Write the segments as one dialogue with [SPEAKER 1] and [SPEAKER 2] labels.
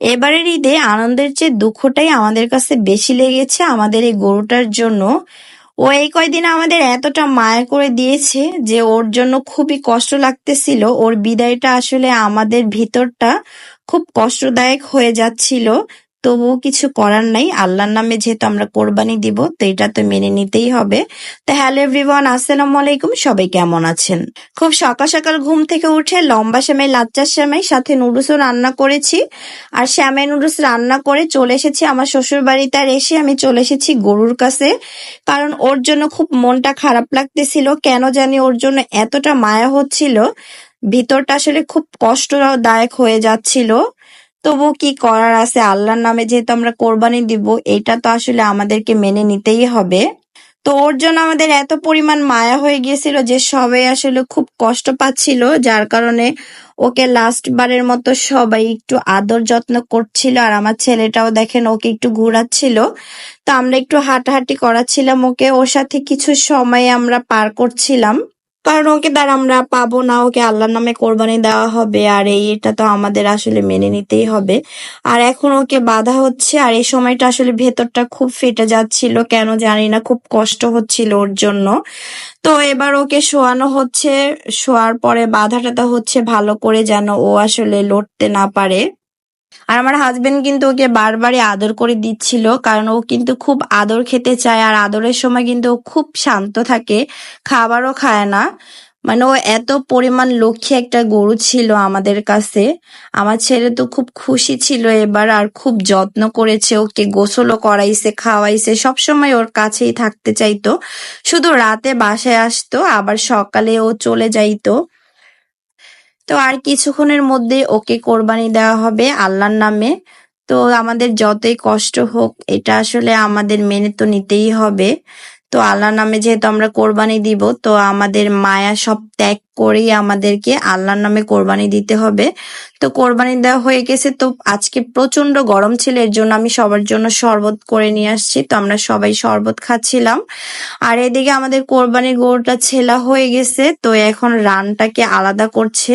[SPEAKER 1] এবারের ঈদে আনন্দের চেয়ে দুঃখটাই আমাদের কাছে বেশি লেগেছে আমাদের এই গরুটার জন্য। ও এই কয়দিন আমাদের এতটা মায়া করে দিয়েছে যে ওর জন্য খুবই কষ্ট লাগতেছিল। ওর বিদায়টা আসলে আমাদের ভিতরটা খুব কষ্টদায়ক হয়ে যাচ্ছিল। তবুও কিছু করার নাই। আল্লাহর নামে যেহেতু আমরা কোরবানি দিব, তো এটা তো মেনে নিতেই হবে। তো হ্যালো এভরিওয়ান, আসসালামু আলাইকুম। সবাই কেমন আছেন? খুব সকাল সকাল ঘুম থেকে উঠে লম্বা শ্যামাই লাচ্চার শ্যামাই, সাথে নুডলসও রান্না করেছি। আর শ্যামাই নুডলস রান্না করে চলে এসেছি আমার শ্বশুর বাড়িতে আর এসে আমি চলে এসেছি গরুর কাছে। কারণ ওর জন্য খুব মনটা খারাপ লাগতেছিল। কেন জানি ওর জন্য এতটা মায়া হচ্ছিল। ভিতরটা আসলে খুব কষ্টদায়ক হয়ে যাচ্ছিল। তবু কি করার আছে? আল্লাহর নামে যেহেতু আমরা কোরবানি দিব, এটা তো আসলে আমাদেরকে মেনে নিতেই হবে। তো ওর জন্য আমাদের এত পরিমাণ মায়া হয়ে গিয়েছিল যে সবাই আসলে খুব কষ্ট পাচ্ছিল, যার কারণে ওকে লাস্ট বারের মতো সবাই একটু আদর যত্ন করছিল আর আমার ছেলেটাও দেখেন ওকে একটু ঘুরাচ্ছিল। তো আমরা একটু হাঁটাহাঁটি করাচ্ছিলাম ওকে, ওর সাথে কিছু সময় আমরা পার করছিলাম। কারণ ওকে দ্বারা আমরা পাবো না, ওকে আল্লাহর নামে কোরবানি দেওয়া হবে, আর এই এটা তো আমাদের আসলে মেনে নিতেই হবে। আর এখন ওকে বাধা হচ্ছে, আর এই সময়টা আসলে ভেতরটা খুব ফেটে যাচ্ছিল, কেন জানি না, খুব কষ্ট হচ্ছিল ওর জন্য। তো এবার ওকে শোয়ানো হচ্ছে, শোয়ার পরে বাধাটা তো হচ্ছে ভালো করে যেন ও আসলে লড়তে না পারে। আর আমার হাজবেন্ড কিন্তু ওকে বারবারই আদর করে দিচ্ছিল, কারণ ও কিন্তু খুব আদর খেতে চায় আর আদরের সময় কিন্তু ও খুব শান্ত থাকে, খাবারও খায় না। মানে ও এত পরিমাণ লক্ষ্মী একটা গরু ছিল আমাদের কাছে। আমার ছেলে তো খুব খুশি ছিল এবার আর খুব যত্ন করেছে, ওকে গোসলও করাইছে, খাওয়াইছে, সবসময় ওর কাছেই থাকতে চাইতো। শুধু রাতে বাসায় আসতো, আবার সকালে ও চলে যাইতো। তো আর কিছুক্ষণের মধ্যে ওকে কোরবানি দেওয়া হবে আল্লাহর নামে। তো আমাদের যতই কষ্ট হোক, এটা আসলে আমাদের মেনে তো নিতেই হবে। তো আল্লাহর নামে যেহেতু আমরা কোরবানি দিব, তো আমাদের মায়া সব ত্যাগ করেই আমাদেরকে আল্লাহর নামে কোরবানি দিতে হবে। তো কোরবানি দেওয়া হয়ে গেছে, তো আজকে প্রচণ্ড গরম ছিল, এর জন্য আমি সবার জন্য শরবত করে নিয়ে আসছি। তো আমরা সবাই শরবত খাচ্ছিলাম। আর এদিকে আমাদের কোরবানির গরুটা ছেলা হয়ে গেছে, তো এখন রানটাকে আলাদা করছে।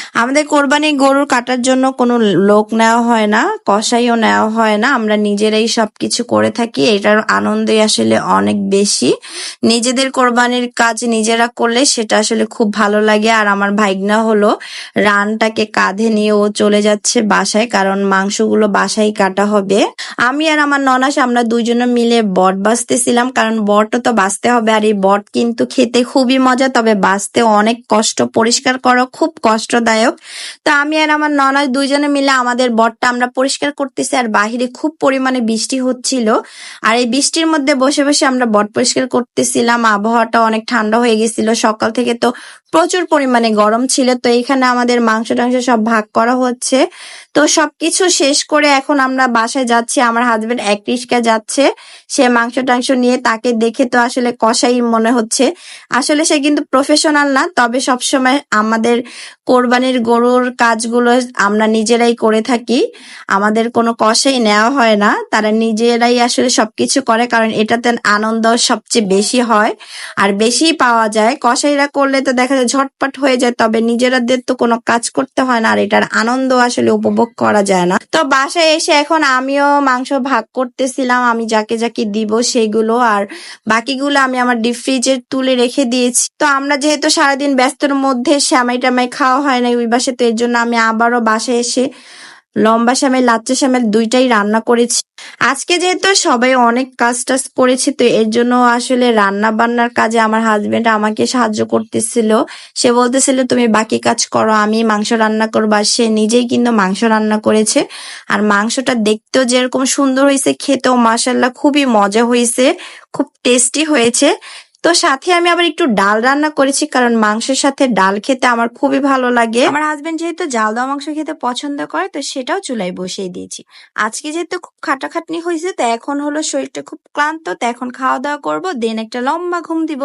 [SPEAKER 1] আমাদের কোরবানি গরুর কাটার জন্য কোনো লোক নেওয়া হয় না কষাইও নেওয়া হয় না। আমরা নিজেরাই সবকিছু করে থাকি, এটার আনন্দই আসলে অনেক বেশি। নিজেদের কোরবানির কাজ নিজেরা করলে সেটা আসলে খুব ভালো লাগে। আর আমার ভাইগনা হলো, রানটাকে কাঁধে নিয়ে ও চলে যাচ্ছে বাসায়, কারণ মাংসগুলো বাসায় কাটা হবে। আমি আর আমার ননাস, আমরা দুইজনে মিলে বট বাঁচতেছিলাম, কারণ বটও তো বাঁচতে হবে। আর এই বট কিন্তু খেতে খুবই মজা, তবে বাঁচতে অনেক কষ্ট, পরিষ্কার করা, খুব কষ্টদায়ক। তো আমি আর আমার ননাস দুইজনে মিলে আমাদের বটটা আমরা পরিষ্কার করতেছি আর বাহিরে খুব পরিমাণে বৃষ্টি হচ্ছিল। আর এই বৃষ্টির মধ্যে বসে বসে আমরা বট পরিষ্কার করতেছিলাম। আবহাওয়াটা অনেক ঠান্ডা হয়ে গেছিল। সকাল থেকে তো প্রচুর পরিমাণে গরম ছিল। তো এখানে আমাদের মাংস টাংস সব ভাগ করা হচ্ছে। তো সবকিছু শেষ করে এখন আমরা বাসায় যাচ্ছি। আমার হাজবেন্ড এক রিস্কা যাচ্ছে। সে মাংস টাংস নিয়ে তাকে দেখে তো আসলে কষাই মনে হচ্ছে। আসলে সে কিন্তু প্রফেশনাল না, তবে সবসময় আমাদের কোরবানির গরুর কাজগুলো আমরা নিজেরাই করে থাকি। আমাদের কোনো কষাই নেওয়া হয় না। তারা নিজেরাই আসলে সবকিছু করে কারণ এটাতে আনন্দ সবচেয়ে বেশি হয়। আর বেশি পাওয়া যায়। কষাইরা করলে তো দেখা যায় ঝটপট হয়ে যায়, তবে নিজেরাদের তো কোনো কাজ করতে হয় না আর এটার আনন্দ আসলে উপভোগ করা যায় না। তো বাসায় এসে এখন আমিও মাংস ভাগ করতেছিলাম। আমি যাকে যাকে দিব সেগুলো আর বাকিগুলো আমি আমার ডিপ ফ্রিজে তুলে রেখে দিয়েছি। তো আমরা যেহেতু সারাদিন ব্যস্তর মধ্যে শ্যামাই টামাই খাওয়া হয় না ওই বাসে তো এর জন্য আমি আবারও বাসায় এসে লম্বা শ্যামের লাচ্চা শ্যামের দুইটাই রান্না করেছি। আজকে যেহেতু সবাই অনেক কাজ টাজ করেছে, তো এর জন্য আসলে রান্না বান্নার কাজে আমার হাজবেন্ড আমাকে সাহায্য করতেছিল। সে বলতেছিল, তুমি বাকি কাজ করো, আমি মাংস রান্না করব। আর সে নিজেই কিন্তু মাংস রান্না করেছে। আর মাংসটা দেখতেও যেরকম সুন্দর হয়েছে, খেতেও মাসাল্লাহ খুবই মজা হয়েছে, খুব টেস্টি হয়েছে। তো সাথে আমি আবার একটু ডাল রান্না করেছি, কারণ মাংসের সাথে ডাল খেতে আমার খুবই ভালো লাগে। আমার হাজবেন্ড যেহেতু জাল দেওয়া মাংস খেতে পছন্দ করে, তো সেটাও চুলায় বসিয়ে দিয়েছি। আজকে যেহেতু খুব খাটাখাটনি হয়েছে, তো এখন হলো শরীরটা খুব ক্লান্ত, তো এখন খাওয়া দাওয়া করব দেন একটা লম্বা ঘুম দিব।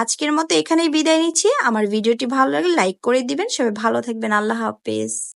[SPEAKER 1] আজকের মতো এখানেই বিদায় নিচ্ছি। আমার ভিডিওটি ভালো লাগলে লাইক করে দিবেন। সবাই ভালো থাকবেন। আল্লাহ হাফেজ।